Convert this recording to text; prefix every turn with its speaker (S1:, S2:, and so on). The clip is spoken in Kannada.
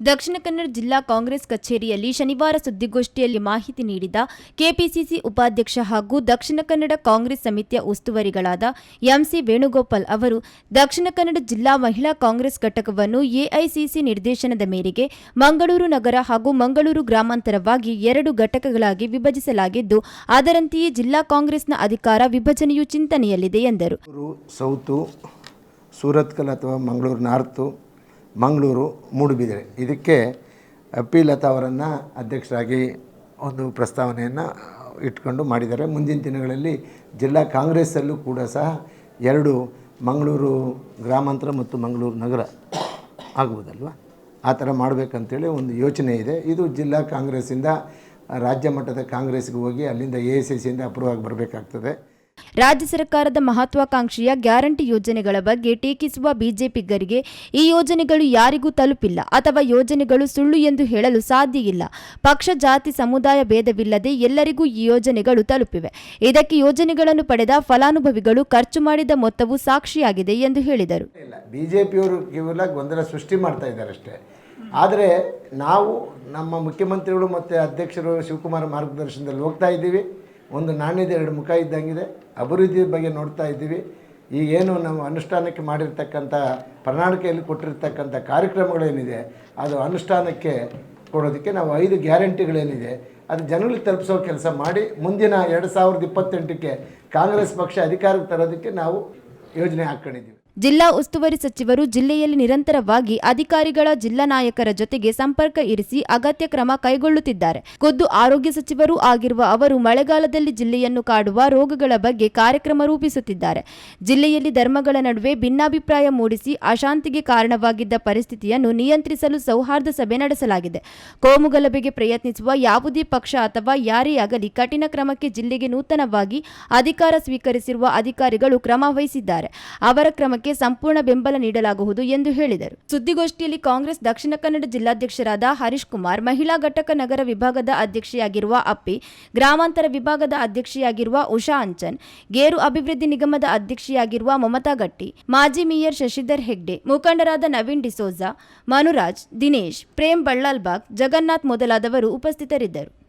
S1: ದಕ್ಷಿಣ ಕನ್ನಡ ಜಿಲ್ಲಾ ಕಾಂಗ್ರೆಸ್ ಕಚೇರಿಯಲ್ಲಿ ಶನಿವಾರ ಸುದ್ದಿಗೋಷ್ಠಿಯಲ್ಲಿ ಮಾಹಿತಿ ನೀಡಿದ ಕೆಪಿಸಿಸಿ ಉಪಾಧ್ಯಕ್ಷ ಹಾಗೂ ದಕ್ಷಿಣ ಕನ್ನಡ ಕಾಂಗ್ರೆಸ್ ಸಮಿತಿಯ ಉಸ್ತುವಾರಿಗಳಾದ ಎಂಸಿ ವೇಣುಗೋಪಾಲ್ ಅವರು ದಕ್ಷಿಣ ಕನ್ನಡ ಜಿಲ್ಲಾ ಮಹಿಳಾ ಕಾಂಗ್ರೆಸ್ ಘಟಕವನ್ನು ಎಐಸಿಸಿ ನಿರ್ದೇಶನದ ಮೇರೆಗೆ ಮಂಗಳೂರು ನಗರ ಹಾಗೂ ಮಂಗಳೂರು ಗ್ರಾಮಾಂತರವಾಗಿ ಎರಡು ಘಟಕಗಳಾಗಿ ವಿಭಜಿಸಲಾಗಿದ್ದು, ಅದರಂತೆಯೇ ಜಿಲ್ಲಾ ಕಾಂಗ್ರೆಸ್ನ ಅಧಿಕಾರ ವಿಭಜನೆಯು ಚಿಂತನೆಯಲ್ಲಿದೆ ಎಂದರು.
S2: ಸೌತು, ಸೂರತ್ಕಲ್ ಅಥವಾ ಮಂಗಳೂರು ನಾರ್ತು ಮಂಗಳೂರು ಮೂಡುಬಿದಿರೆ. ಇದಕ್ಕೆ ಪಿ ಲತಾ ಅವರನ್ನು ಅಧ್ಯಕ್ಷರಾಗಿ ಒಂದು ಪ್ರಸ್ತಾವನೆಯನ್ನು ಇಟ್ಕೊಂಡು ಮಾಡಿದ್ದಾರೆ. ಮುಂದಿನ ದಿನಗಳಲ್ಲಿ ಜಿಲ್ಲಾ ಕಾಂಗ್ರೆಸ್ಸಲ್ಲೂ ಕೂಡ ಸಹ ಎರಡು ಮಂಗಳೂರು ಗ್ರಾಮಾಂತರ ಮತ್ತು ಮಂಗಳೂರು ನಗರ ಆಗುವುದಲ್ವ? ಆ ಥರ ಮಾಡಬೇಕಂತೇಳಿ ಒಂದು ಯೋಚನೆ ಇದೆ. ಇದು ಜಿಲ್ಲಾ ಕಾಂಗ್ರೆಸ್ಸಿಂದ ರಾಜ್ಯ ಮಟ್ಟದ ಕಾಂಗ್ರೆಸ್ಗೆ ಹೋಗಿ ಅಲ್ಲಿಂದ ಎ ಎಸ್ ಸಿಯಿಂದ ಅಪ್ರೂವ್ ಆಗಿ ಬರಬೇಕಾಗ್ತದೆ.
S1: ರಾಜ್ಯ ಸರ್ಕಾರದ ಮಹತ್ವಾಕಾಂಕ್ಷೆಯ ಗ್ಯಾರಂಟಿ ಯೋಜನೆಗಳ ಬಗ್ಗೆ ಟೀಕಿಸುವ ಬಿಜೆಪಿಗರಿಗೆ ಈ ಯೋಜನೆಗಳು ಯಾರಿಗೂ ತಲುಪಿಲ್ಲ ಅಥವಾ ಯೋಜನೆಗಳು ಸುಳ್ಳು ಎಂದು ಹೇಳಲು ಸಾಧ್ಯ ಇಲ್ಲ. ಪಕ್ಷ, ಜಾತಿ, ಸಮುದಾಯ ಭೇದವಿಲ್ಲದೆ ಎಲ್ಲರಿಗೂ ಈ ಯೋಜನೆಗಳು ತಲುಪಿವೆ. ಇದಕ್ಕೆ ಯೋಜನೆಗಳನ್ನು ಪಡೆದ ಫಲಾನುಭವಿಗಳು ಖರ್ಚು ಮಾಡಿದ ಮೊತ್ತವು ಸಾಕ್ಷಿಯಾಗಿದೆ ಎಂದು ಹೇಳಿದರು.
S2: ಬಿಜೆಪಿಯವರು ಕೇವಲ ಗೊಂದಲ ಸೃಷ್ಟಿ ಮಾಡ್ತಾ ಇದ್ದಾರೆ ಅಷ್ಟೇ. ಆದರೆ ನಾವು ನಮ್ಮ ಮುಖ್ಯಮಂತ್ರಿಗಳು ಮತ್ತು ಅಧ್ಯಕ್ಷರು ಶಿವಕುಮಾರ್ ಮಾರ್ಗದರ್ಶನದಲ್ಲಿ ಹೋಗ್ತಾ ಇದ್ದೀವಿ. ಒಂದು ನಾಣ್ಯದ ಎರಡು ಮುಖ ಇದ್ದಂಗಿದೆ. ಅಭಿವೃದ್ಧಿ ಬಗ್ಗೆ ನೋಡ್ತಾ ಇದ್ದೀವಿ. ಈಗೇನು ನಾವು ಅನುಷ್ಠಾನಕ್ಕೆ ಮಾಡಿರ್ತಕ್ಕಂಥ, ಪ್ರಣಾಳಿಕೆಯಲ್ಲಿ ಕೊಟ್ಟಿರ್ತಕ್ಕಂಥ ಕಾರ್ಯಕ್ರಮಗಳೇನಿದೆ, ಅದು ಅನುಷ್ಠಾನಕ್ಕೆ ಕೊಡೋದಕ್ಕೆ ನಾವು ಐದು ಗ್ಯಾರಂಟಿಗಳೇನಿದೆ. ಅದು ಜನಗಳಿಗೆ ತಲುಪಿಸೋ ಕೆಲಸ ಮಾಡಿ, ಮುಂದಿನ ಎರಡು ಸಾವಿರದ ಇಪ್ಪತ್ತೆಂಟಕ್ಕೆ ಕಾಂಗ್ರೆಸ್ ಪಕ್ಷ ಅಧಿಕಾರಕ್ಕೆ ತರೋದಕ್ಕೆ ನಾವು ಯೋಜನೆ ಹಾಕ್ಕೊಂಡಿದ್ದೀವಿ
S1: ಜಿಲ್ಲಾ ಉಸ್ತುವಾರಿ ಸಚಿವರು ಜಿಲ್ಲೆಯಲ್ಲಿ ನಿರಂತರವಾಗಿ ಅಧಿಕಾರಿಗಳ ಜಿಲ್ಲಾ ನಾಯಕರ ಜೊತೆಗೆ ಸಂಪರ್ಕ ಇರಿಸಿ ಅಗತ್ಯ ಕ್ರಮ ಕೈಗೊಳ್ಳುತ್ತಿದ್ದಾರೆ. ಖುದ್ದು ಆರೋಗ್ಯ ಸಚಿವರೂ ಆಗಿರುವ ಅವರು ಮಳೆಗಾಲದಲ್ಲಿ ಜಿಲ್ಲೆಯನ್ನು ಕಾಡುವ ರೋಗಗಳ ಬಗ್ಗೆ ಕಾರ್ಯಕ್ರಮ ರೂಪಿಸುತ್ತಿದ್ದಾರೆ. ಜಿಲ್ಲೆಯಲ್ಲಿ ಧರ್ಮಗಳ ನಡುವೆ ಭಿನ್ನಾಭಿಪ್ರಾಯ ಮೂಡಿಸಿ ಅಶಾಂತಿಗೆ ಕಾರಣವಾಗಿದ್ದ ಪರಿಸ್ಥಿತಿಯನ್ನು ನಿಯಂತ್ರಿಸಲು ಸೌಹಾರ್ದ ಸಭೆ ನಡೆಸಲಾಗಿದೆ. ಕೋಮುಗಲಭೆಗೆ ಪ್ರಯತ್ನಿಸುವ ಯಾವುದೇ ಪಕ್ಷ ಅಥವಾ ಯಾರೇ ಆಗಲಿ ಕಠಿಣ ಕ್ರಮಕ್ಕೆ ಜಿಲ್ಲೆಗೆ ನೂತನವಾಗಿ ಅಧಿಕಾರ ಸ್ವೀಕರಿಸಿರುವ ಅಧಿಕಾರಿಗಳು ಕ್ರಮ ವಹಿಸಿದ್ದಾರೆ. ಅವರ ಕ್ರಮಕ್ಕೆ ಸಂಪೂರ್ಣ ಬೆಂಬಲ ನೀಡಲಾಗುವುದು ಎಂದು ಹೇಳಿದರು. ಸುದ್ದಿಗೋಷ್ಠಿಯಲ್ಲಿ ಕಾಂಗ್ರೆಸ್ ದಕ್ಷಿಣ ಕನ್ನಡ ಜಿಲ್ಲಾಧ್ಯಕ್ಷರಾದ ಹರೀಶ್ ಕುಮಾರ್, ಮಹಿಳಾ ಘಟಕ ನಗರ ವಿಭಾಗದ ಅಧ್ಯಕ್ಷೆಯಾಗಿರುವ ಅಪ್ಪಿ, ಗ್ರಾಮಾಂತರ ವಿಭಾಗದ ಅಧ್ಯಕ್ಷೆಯಾಗಿರುವ ಉಷಾ ಅಂಚನ್, ಗೇರು ಅಭಿವೃದ್ಧಿ ನಿಗಮದ ಅಧ್ಯಕ್ಷೆಯಾಗಿರುವ ಮಮತಾ ಗಟ್ಟಿ, ಮಾಜಿ ಮೇಯರ್ ಶಶಿಧರ್ ಹೆಗ್ಡೆ, ಮುಖಂಡರಾದ ನವೀನ್ ಡಿಸೋಜಾ, ಮನುರಾಜ್, ದಿನೇಶ್, ಪ್ರೇಮ್ ಬಳ್ಳಾಲ್ಬಾಗ್ ಜಗನ್ನಾಥ್ ಮೊದಲಾದವರು ಉಪಸ್ಥಿತರಿದ್ದರು.